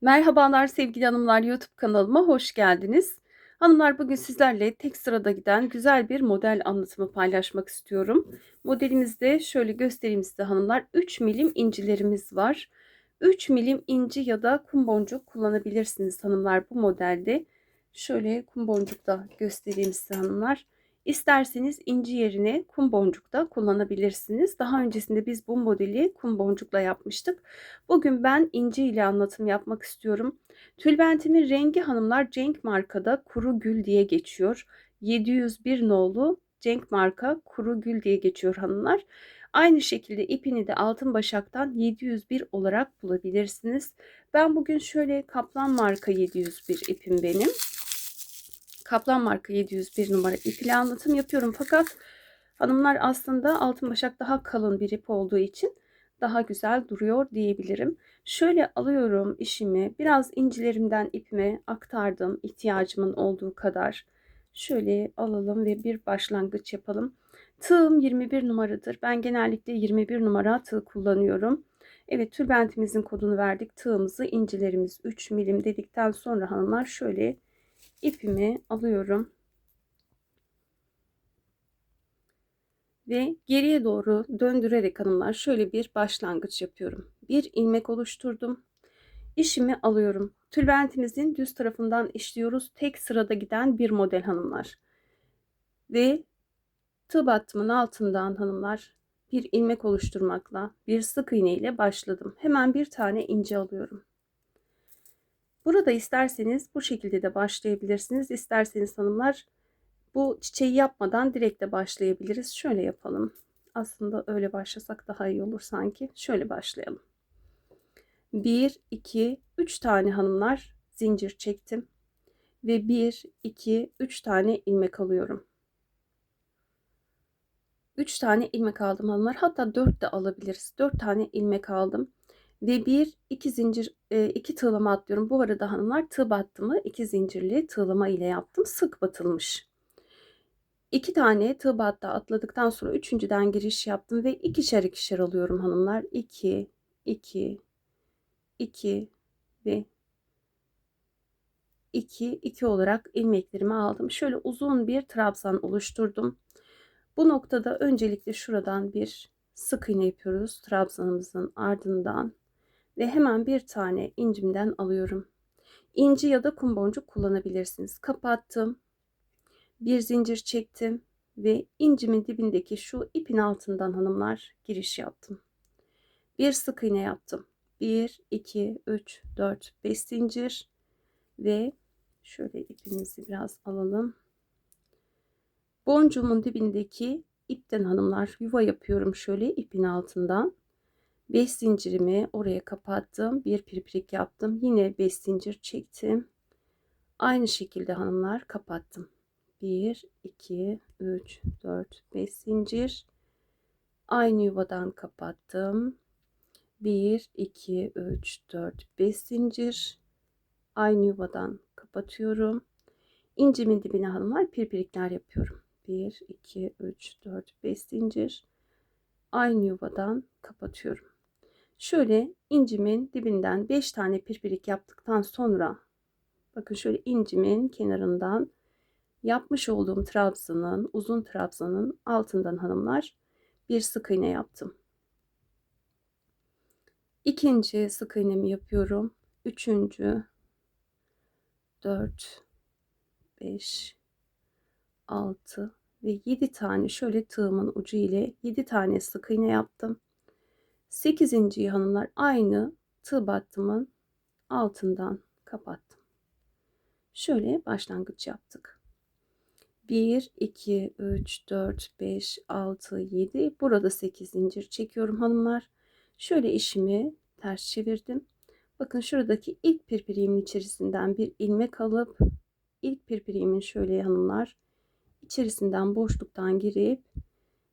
Merhabalar sevgili hanımlar YouTube kanalıma hoş geldiniz. Hanımlar bugün sizlerle tek sırada giden güzel bir model anlatımı paylaşmak istiyorum. Modelimizde şöyle göstereyim size hanımlar 3 milim incilerimiz var. 3 milim inci ya da kum boncuk kullanabilirsiniz hanımlar bu modelde. Şöyle kum boncuk da göstereyim size hanımlar. İsterseniz inci yerine kum boncuk da kullanabilirsiniz. Daha öncesinde biz bu modeli kum boncukla yapmıştık. Bugün ben inci ile anlatım yapmak istiyorum. Tülbentimin rengi hanımlar Cenk markada kuru gül diye geçiyor. 701 nolu Cenk marka kuru gül diye geçiyor hanımlar. Aynı şekilde ipini de altın başaktan 701 olarak bulabilirsiniz. Ben bugün şöyle kaplan marka 701 ipim benim. Kaplan marka 701 numara ip ile anlatım yapıyorum. Fakat hanımlar aslında altın başak daha kalın bir ip olduğu için daha güzel duruyor diyebilirim. Şöyle alıyorum işimi biraz incilerimden ipime aktardım ihtiyacımın olduğu kadar. Şöyle alalım ve bir başlangıç yapalım. Tığım 21 numaradır. Ben genellikle 21 numara tığ kullanıyorum. Evet tülbentimizin kodunu verdik. Tığımızı incilerimiz 3 milim dedikten sonra hanımlar şöyle ipimi alıyorum. Ve geriye doğru döndürerek hanımlar şöyle bir başlangıç yapıyorum. Bir ilmek oluşturdum. İşimi alıyorum. Tülbentimizin düz tarafından işliyoruz. Tek sırada giden bir model hanımlar. Ve tığ battımın altından hanımlar bir ilmek oluşturmakla bir sık iğne ile başladım. Hemen bir tane ince alıyorum. Burada isterseniz bu şekilde de başlayabilirsiniz. İsterseniz hanımlar bu çiçeği yapmadan direkt de başlayabiliriz. Şöyle yapalım. Aslında öyle başlasak daha iyi olur sanki. Şöyle başlayalım. 1, 2, 3 tane hanımlar zincir çektim. Ve 1, 2, 3 tane ilmek alıyorum. 3 tane ilmek aldım hanımlar. Hatta 4 de alabiliriz. 4 tane ilmek aldım ve bir iki zincir iki tığlama atlıyorum. Bu arada hanımlar tığ battımı iki zincirli tığlama ile yaptım. Sık batılmış. İki tane tığ battı atladıktan sonra üçüncüden giriş yaptım ve ikişer ikişer alıyorum hanımlar. 2 2 2 ve 2 2 olarak ilmeklerimi aldım. Şöyle uzun bir trabzan oluşturdum. Bu noktada öncelikle şuradan bir sık iğne yapıyoruz. Trabzanımızın ardından ve hemen bir tane incimden alıyorum. İnci ya da kum boncuk kullanabilirsiniz. Kapattım. Bir zincir çektim ve incimin dibindeki şu ipin altından hanımlar giriş yaptım. Bir sık iğne yaptım. 1 2 3 4 5 zincir ve şöyle ipimizi biraz alalım. Boncuğumun dibindeki ipten hanımlar yuva yapıyorum şöyle ipin altından. 5 zincirimi oraya kapattım. Bir pirpirik yaptım. Yine 5 zincir çektim. Aynı şekilde hanımlar kapattım. 1, 2, 3, 4, 5 zincir. Aynı yuvadan kapattım. 1, 2, 3, 4, 5 zincir. Aynı yuvadan kapatıyorum. İncimin dibine hanımlar pirpirikler yapıyorum. 1, 2, 3, 4, 5 zincir. Aynı yuvadan kapatıyorum. Şöyle incimin dibinden 5 tane pirpirik yaptıktan sonra bakın şöyle incimin kenarından yapmış olduğum trabzanın uzun trabzanın altından hanımlar bir sık iğne yaptım. İkinci sık iğnemi yapıyorum. Üçüncü, dört, beş, altı ve yedi tane şöyle tığımın ucu ile yedi tane sık iğne yaptım. 8. hanımlar aynı tığ battımın altından kapattım. Şöyle başlangıç yaptık. 1, 2, 3, 4, 5, 6, 7. Burada 8 zincir çekiyorum hanımlar. Şöyle işimi ters çevirdim. Bakın şuradaki ilk pirpiriğimin içerisinden bir ilmek alıp ilk pirpiriğimin şöyle hanımlar içerisinden boşluktan girip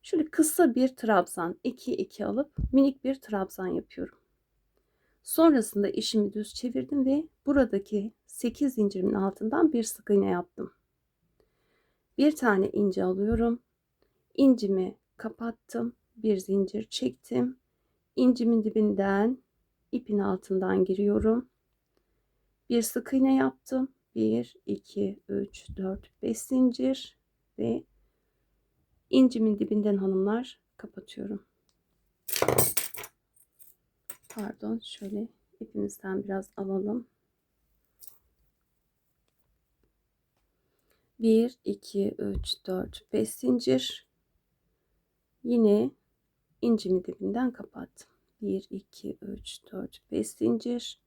Şöyle kısa bir trabzan 2 2 alıp minik bir trabzan yapıyorum. Sonrasında işimi düz çevirdim ve buradaki 8 zincirimin altından bir sık iğne yaptım. Bir tane ince alıyorum. İncimi kapattım. Bir zincir çektim. İncimin dibinden ipin altından giriyorum. Bir sık iğne yaptım. 1 2 3 4 5 zincir ve incimin dibinden hanımlar kapatıyorum. Pardon, şöyle ipimizden biraz alalım. 1 2 3 4 5 zincir. Yine incimin dibinden kapattım. 1 2 3 4 5 zincir.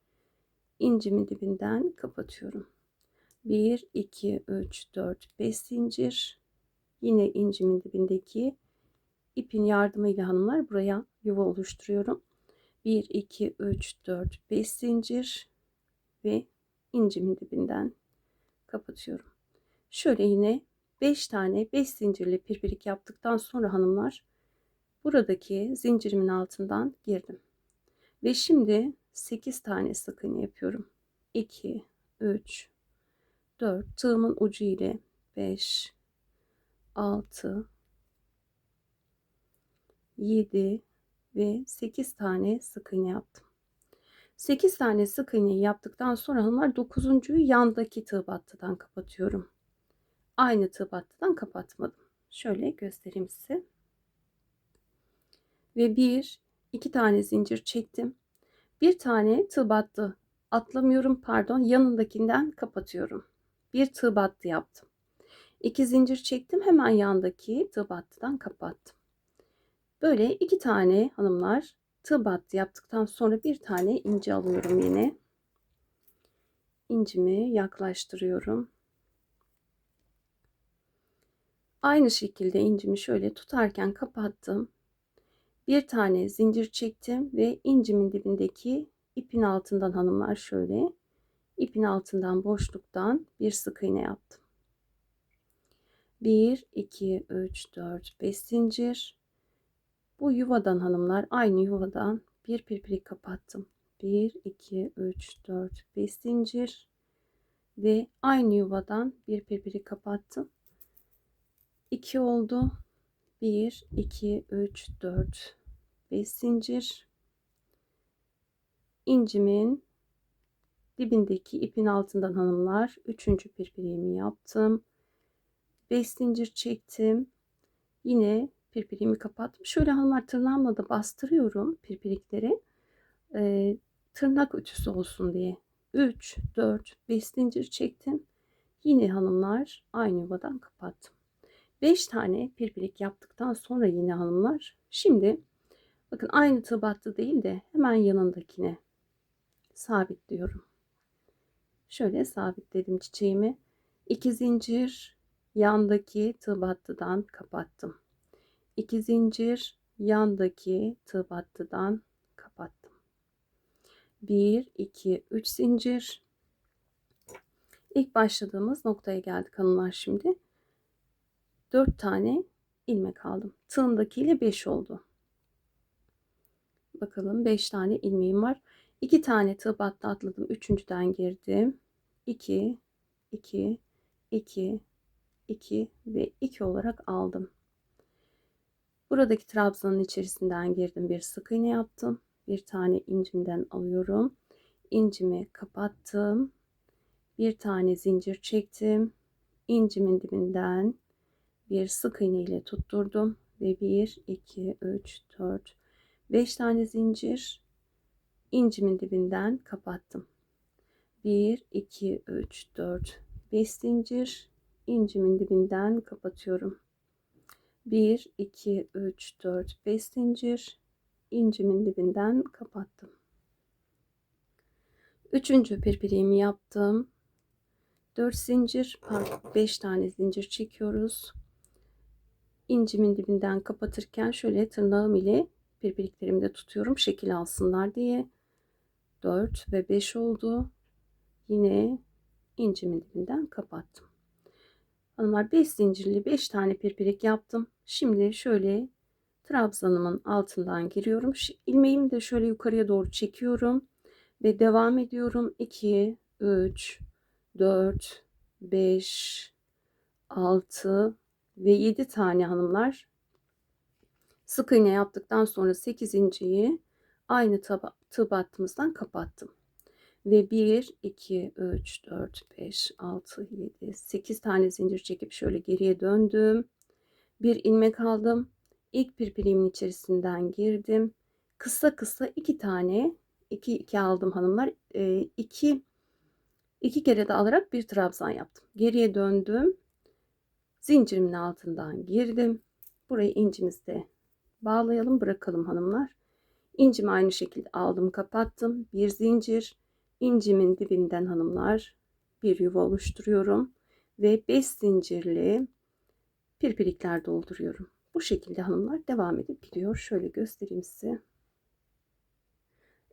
İncimin dibinden kapatıyorum. 1 2 3 4 5 zincir. Yine incimin dibindeki ipin yardımıyla hanımlar buraya yuva oluşturuyorum. 1 2 3 4 5 zincir ve incimin dibinden kapatıyorum. Şöyle yine 5 tane 5 zincirli pirpirik yaptıktan sonra hanımlar buradaki zincirimin altından girdim. Ve şimdi 8 tane sık iğne yapıyorum. 2 3 4 tığımın ucu ile 5 6 7 ve 8 tane sık iğne yaptım. 8 tane sık iğne yaptıktan sonra hanımlar 9.'yu yandaki tığ battıdan kapatıyorum. Aynı tığ battıdan kapatmadım. Şöyle göstereyim size. Ve bir, iki tane zincir çektim. Bir tane tığ battı atlamıyorum pardon yanındakinden kapatıyorum. Bir tığ battı yaptım. İki zincir çektim hemen yandaki tığ battıdan kapattım. Böyle iki tane hanımlar tığ battı yaptıktan sonra bir tane ince alıyorum yine. İncimi yaklaştırıyorum. Aynı şekilde incimi şöyle tutarken kapattım. Bir tane zincir çektim ve incimin dibindeki ipin altından hanımlar şöyle ipin altından boşluktan bir sık iğne yaptım. 1 2 3 4 5 zincir. Bu yuvadan hanımlar aynı yuvadan bir pirpirik kapattım. 1 2 3 4 5 zincir ve aynı yuvadan bir pirpirik kapattım. 2 oldu. 1 2 3 4 5 zincir incimin dibindeki ipin altından hanımlar üçüncü pirpiriğimi yaptım 5 zincir çektim. Yine pirpiriğimi kapattım. Şöyle hanımlar tırnağımla da bastırıyorum pirpirikleri. Ee, tırnak ütüsü olsun diye. 3 4 5 zincir çektim. Yine hanımlar aynı yuvadan kapattım. 5 tane pirpirik yaptıktan sonra yine hanımlar. Şimdi bakın aynı tığ değil de hemen yanındakine sabitliyorum. Şöyle sabitledim çiçeğimi. 2 zincir yandaki tığ battıdan kapattım. 2 zincir yandaki tığ battıdan kapattım. 1 2 3 zincir İlk başladığımız noktaya geldik hanımlar şimdi. 4 tane ilmek aldım. Tığımdaki ile 5 oldu. Bakalım 5 tane ilmeğim var. 2 tane tığ battı atladım. Üçüncüden girdim. 2 2 2 2 ve 2 olarak aldım. Buradaki trabzanın içerisinden girdim. Bir sık iğne yaptım. Bir tane incimden alıyorum. İncimi kapattım. Bir tane zincir çektim. İncimin dibinden bir sık iğne ile tutturdum ve 1 2 3 4 5 tane zincir incimin dibinden kapattım. 1 2 3 4 5 zincir incimin dibinden kapatıyorum. 1 2 3 4 5 zincir incimin dibinden kapattım. Üçüncü pirpiriğimi yaptım. 4 zincir, pardon 5 tane zincir çekiyoruz incimin dibinden kapatırken şöyle tırnağım ile birbirliklerimi de tutuyorum şekil alsınlar diye 4 ve 5 oldu yine incimin dibinden kapattım hanımlar 5 zincirli 5 tane pirpirik yaptım. Şimdi şöyle trabzanımın altından giriyorum. İlmeğimi de şöyle yukarıya doğru çekiyorum ve devam ediyorum. 2 3 4 5 6 ve 7 tane hanımlar sık iğne yaptıktan sonra 8.yi aynı tığ battığımızdan kapattım. Ve 1, 2, 3, 4, 5, 6, 7, 8 tane zincir çekip şöyle geriye döndüm. Bir ilmek aldım. İlk pirpirimin içerisinden girdim. Kısa kısa iki tane 2 2 aldım hanımlar. 2 2 kere de alarak bir trabzan yaptım. Geriye döndüm. Zincirimin altından girdim. Burayı incimizde bağlayalım, bırakalım hanımlar. İncimi aynı şekilde aldım, kapattım. Bir zincir, incimin dibinden hanımlar bir yuva oluşturuyorum ve 5 zincirli pirpirikler dolduruyorum. Bu şekilde hanımlar devam edip gidiyor. Şöyle göstereyim size.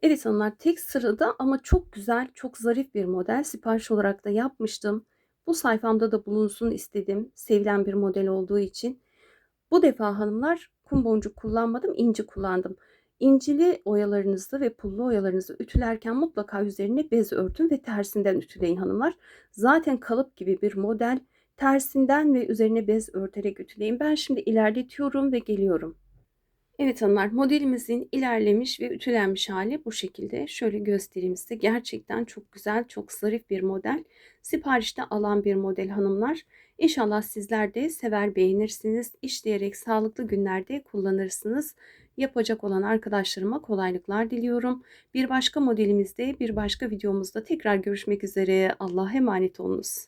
Evet hanımlar tek sırada ama çok güzel, çok zarif bir model. Sipariş olarak da yapmıştım. Bu sayfamda da bulunsun istedim. Sevilen bir model olduğu için. Bu defa hanımlar kum boncuk kullanmadım, inci kullandım. İncili oyalarınızı ve pullu oyalarınızı ütülerken mutlaka üzerine bez örtün ve tersinden ütüleyin hanımlar. Zaten kalıp gibi bir model. Tersinden ve üzerine bez örterek ütüleyin. Ben şimdi ilerletiyorum ve geliyorum. Evet hanımlar modelimizin ilerlemiş ve ütülenmiş hali bu şekilde. Şöyle göstereyim size. Gerçekten çok güzel, çok zarif bir model. Siparişte alan bir model hanımlar. İnşallah sizler de sever beğenirsiniz. İşleyerek sağlıklı günlerde kullanırsınız. Yapacak olan arkadaşlarıma kolaylıklar diliyorum. Bir başka modelimizde, bir başka videomuzda tekrar görüşmek üzere. Allah'a emanet olunuz.